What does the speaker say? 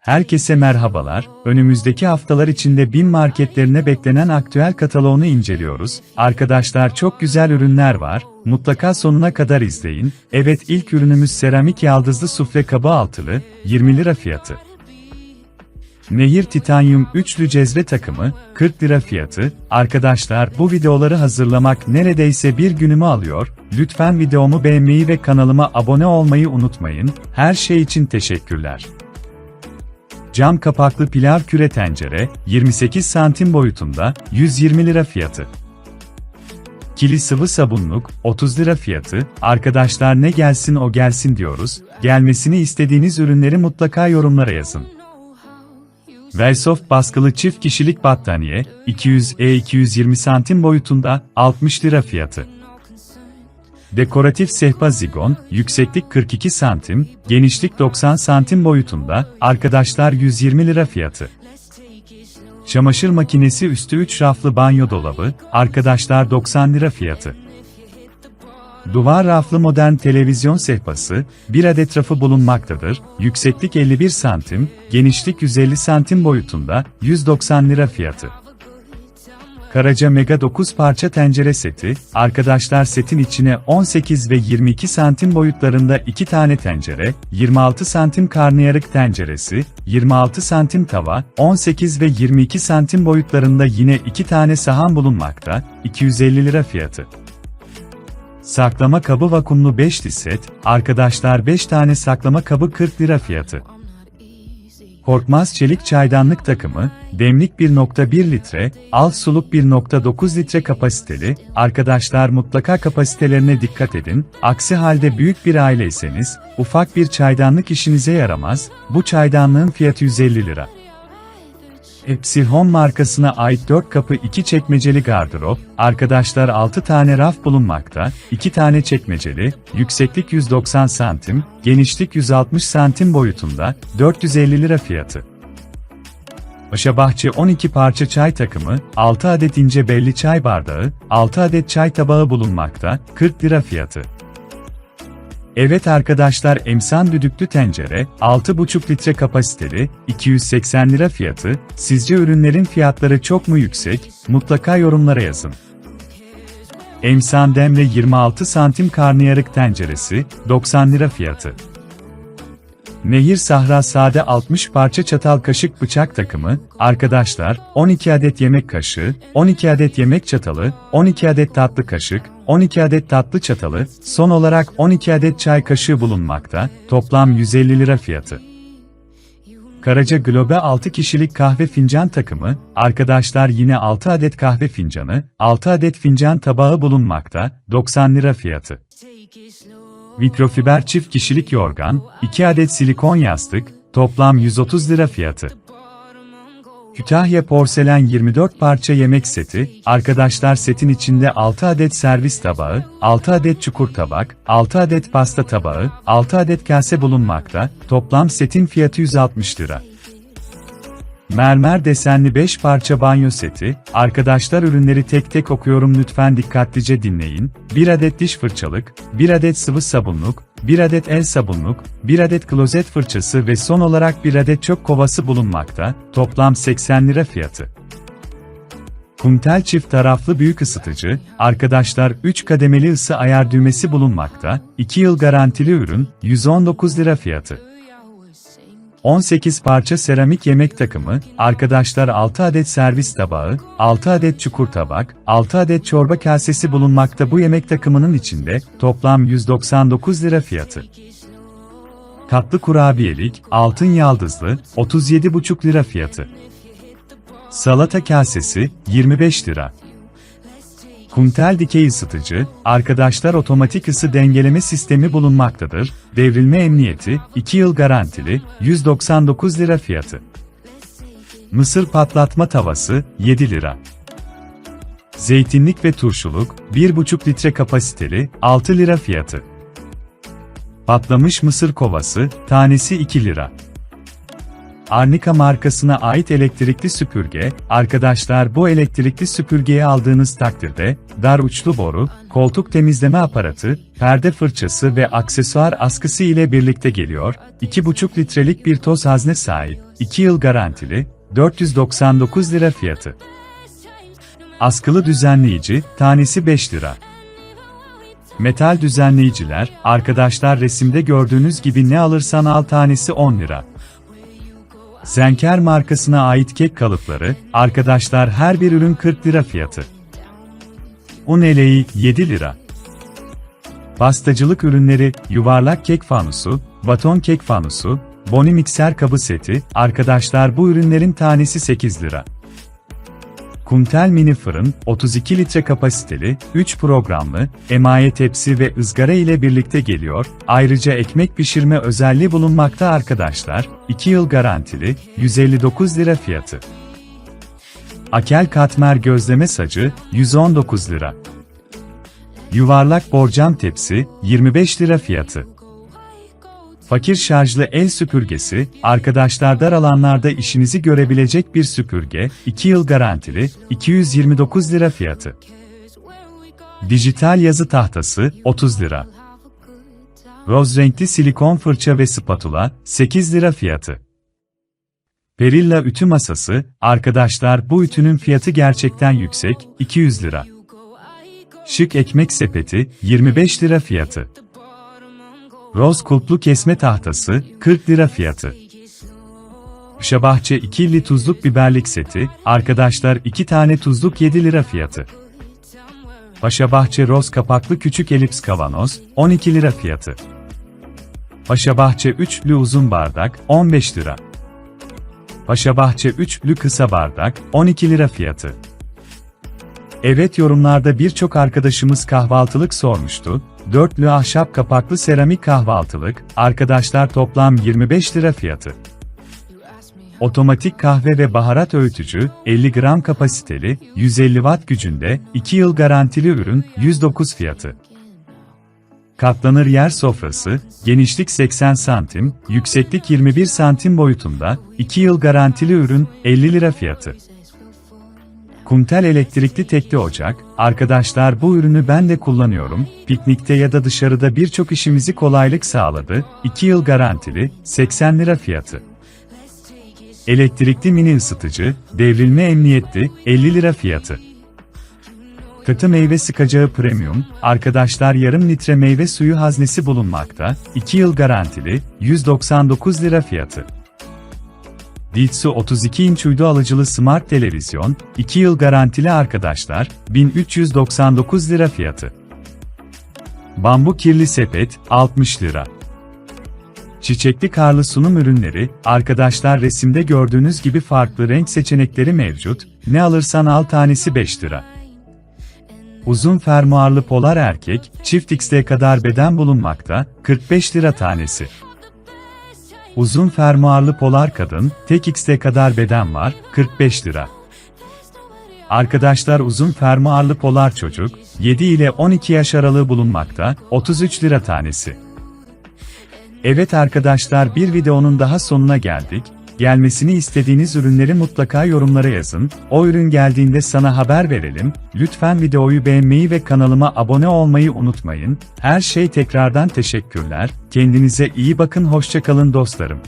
Herkese merhabalar. Önümüzdeki haftalar içinde bin marketlerine beklenen aktüel kataloğunu inceliyoruz. Arkadaşlar çok güzel ürünler var. Mutlaka sonuna kadar izleyin. Evet ilk ürünümüz seramik yaldızlı sufle kabı altılı, 20 lira fiyatı. Nehir Titanyum üçlü cezve takımı, 40 lira fiyatı. Arkadaşlar bu videoları hazırlamak neredeyse bir günümü alıyor. Lütfen videomu beğenmeyi ve kanalıma abone olmayı unutmayın. Her şey için teşekkürler. Cam kapaklı pilav küre tencere, 28 santim boyutunda, 120 lira fiyatı. Kili sıvı sabunluk, 30 lira fiyatı. Arkadaşlar ne gelsin o gelsin diyoruz. Gelmesini istediğiniz ürünleri mutlaka yorumlara yazın. Velsoft baskılı çift kişilik battaniye, 200 e 220 santim boyutunda, 60 lira fiyatı. Dekoratif sehpa zigon, yükseklik 42 santim, genişlik 90 santim boyutunda, arkadaşlar 120 lira fiyatı. Çamaşır makinesi üstü 3 raflı banyo dolabı, arkadaşlar 90 lira fiyatı. Duvar raflı modern televizyon sehpası, bir adet rafı bulunmaktadır, yükseklik 51 santim, genişlik 150 santim boyutunda, 190 lira fiyatı. Karaca Mega 9 parça tencere seti, arkadaşlar setin içine 18 ve 22 santim boyutlarında 2 tane tencere, 26 santim karnıyarık tenceresi, 26 santim tava, 18 ve 22 santim boyutlarında yine 2 tane sahan bulunmakta, 250 lira fiyatı. Saklama kabı vakumlu 5'li set, arkadaşlar 5 tane saklama kabı 40 lira fiyatı. Korkmaz çelik çaydanlık takımı, demlik 1.1 litre, alt suluk 1.9 litre kapasiteli, arkadaşlar mutlaka kapasitelerine dikkat edin, aksi halde büyük bir aileyseniz, ufak bir çaydanlık işinize yaramaz, bu çaydanlığın fiyatı 150 lira. Epsilon markasına ait 4 kapı 2 çekmeceli gardırop, arkadaşlar 6 tane raf bulunmakta, 2 tane çekmeceli, yükseklik 190 santim, genişlik 160 santim boyutunda, 450 lira fiyatı. Paşabahçe 12 parça çay takımı, 6 adet ince belli çay bardağı, 6 adet çay tabağı bulunmakta, 40 lira fiyatı. Evet arkadaşlar emsan düdüklü tencere, 6,5 litre kapasiteli, 280 lira fiyatı, sizce ürünlerin fiyatları çok mu yüksek, mutlaka yorumlara yazın. Emsan demre 26 santim karnıyarık tenceresi, 90 lira fiyatı. Nehir Sahra Sade 60 parça çatal kaşık bıçak takımı, arkadaşlar, 12 adet yemek kaşığı, 12 adet yemek çatalı, 12 adet tatlı kaşık, 12 adet tatlı çatalı, son olarak 12 adet çay kaşığı bulunmakta, toplam 150 lira fiyatı. Karaca Globe 6 kişilik kahve fincan takımı, arkadaşlar yine 6 adet kahve fincanı, 6 adet fincan tabağı bulunmakta, 90 lira fiyatı. Mikrofiber çift kişilik yorgan, 2 adet silikon yastık, toplam 130 lira fiyatı. Kütahya porselen 24 parça yemek seti, arkadaşlar setin içinde 6 adet servis tabağı, 6 adet çukur tabak, 6 adet pasta tabağı, 6 adet kase bulunmakta, toplam setin fiyatı 160 lira. Mermer desenli 5 parça banyo seti, arkadaşlar ürünleri tek tek okuyorum lütfen dikkatlice dinleyin. 1 adet diş fırçalık, 1 adet sıvı sabunluk, 1 adet el sabunluk, 1 adet klozet fırçası ve son olarak 1 adet çöp kovası bulunmakta, toplam 80 lira fiyatı. Kumtel çift taraflı büyük ısıtıcı, arkadaşlar 3 kademeli ısı ayar düğmesi bulunmakta, 2 yıl garantili ürün, 119 lira fiyatı. 18 parça seramik yemek takımı, arkadaşlar 6 adet servis tabağı, 6 adet çukur tabak, 6 adet çorba kasesi bulunmakta bu yemek takımının içinde, toplam 199 lira fiyatı. Tatlı kurabiyelik, altın yaldızlı, 37,5 lira fiyatı. Salata kasesi, 25 lira. Kuntel dikey ısıtıcı, arkadaşlar otomatik ısı dengeleme sistemi bulunmaktadır. Devrilme emniyeti, 2 yıl garantili, 199 lira fiyatı. Mısır patlatma tavası, 7 lira. Zeytinlik ve turşuluk, 1,5 litre kapasiteli, 6 lira fiyatı. Patlamış mısır kovası, tanesi 2 lira. Arnica markasına ait elektrikli süpürge. Arkadaşlar bu elektrikli süpürgeyi aldığınız takdirde, dar uçlu boru, koltuk temizleme aparatı, perde fırçası ve aksesuar askısı ile birlikte geliyor. 2,5 litrelik bir toz hazne sahip. 2 yıl garantili, 499 lira fiyatı. Askılı düzenleyici, tanesi 5 lira. Metal düzenleyiciler, arkadaşlar resimde gördüğünüz gibi ne alırsan al tanesi 10 lira. Zenker markasına ait kek kalıpları, arkadaşlar her bir ürün 40 lira fiyatı. Un eleği 7 lira. Pastacılık ürünleri, yuvarlak kek fanusu, baton kek fanusu, boni mikser kabı seti, arkadaşlar bu ürünlerin tanesi 8 lira. Kumtel mini fırın, 32 litre kapasiteli, 3 programlı, emaye tepsi ve ızgara ile birlikte geliyor. Ayrıca ekmek pişirme özelliği bulunmakta arkadaşlar. 2 yıl garantili, 159 lira fiyatı. Akel katmer gözleme sacı, 119 lira. Yuvarlak borcam tepsi, 25 lira fiyatı. Fakir şarjlı el süpürgesi, arkadaşlar dar alanlarda işinizi görebilecek bir süpürge, 2 yıl garantili, 229 lira fiyatı. Dijital yazı tahtası, 30 lira. Roz renkli silikon fırça ve spatula, 8 lira fiyatı. Perilla ütü masası, arkadaşlar bu ütünün fiyatı gerçekten yüksek, 200 lira. Şık ekmek sepeti, 25 lira fiyatı. Roz kulplu kesme tahtası, 40 lira fiyatı. Şabahçe ikili tuzluk biberlik seti, arkadaşlar 2 tane tuzluk 7 lira fiyatı. Paşabahçe roz kapaklı küçük elips kavanoz, 12 lira fiyatı. Paşabahçe üçlü uzun bardak, 15 lira. Paşabahçe üçlü kısa bardak, 12 lira fiyatı. Evet yorumlarda birçok arkadaşımız kahvaltılık sormuştu. Dörtlü ahşap kapaklı seramik kahvaltılık, arkadaşlar toplam 25 lira fiyatı. Otomatik kahve ve baharat öğütücü, 50 gram kapasiteli, 150 watt gücünde, 2 yıl garantili ürün, 109 fiyatı. Katlanır yer sofrası, genişlik 80 santim, yükseklik 21 santim boyutunda, 2 yıl garantili ürün, 50 lira fiyatı. Kumtel elektrikli tekli ocak, arkadaşlar bu ürünü ben de kullanıyorum, piknikte ya da dışarıda birçok işimizi kolaylık sağladı, 2 yıl garantili, 80 lira fiyatı. Elektrikli mini ısıtıcı, devrilme emniyetli, 50 lira fiyatı. Katı meyve sıkacağı premium, arkadaşlar yarım litre meyve suyu haznesi bulunmakta, 2 yıl garantili, 199 lira fiyatı. Ditsu 32 inç uydu alıcılı smart televizyon, 2 yıl garantili arkadaşlar, 1399 lira fiyatı. Bambu kirli sepet, 60 lira. Çiçekli karlı sunum ürünleri, arkadaşlar resimde gördüğünüz gibi farklı renk seçenekleri mevcut, ne alırsan al tanesi 5 lira. Uzun fermuarlı polar erkek, çift XL kadar beden bulunmakta, 45 lira tanesi. Uzun fermuarlı polar kadın, tek XL kadar beden var, 45 lira. Arkadaşlar uzun fermuarlı polar çocuk, 7 ile 12 yaş aralığı bulunmakta, 33 lira tanesi. Evet arkadaşlar bir videonun daha sonuna geldik. Gelmesini istediğiniz ürünleri mutlaka yorumlara yazın. O ürün geldiğinde sana haber verelim. Lütfen videoyu beğenmeyi ve kanalıma abone olmayı unutmayın. Her şey tekrardan teşekkürler. Kendinize iyi bakın hoşçakalın dostlarım.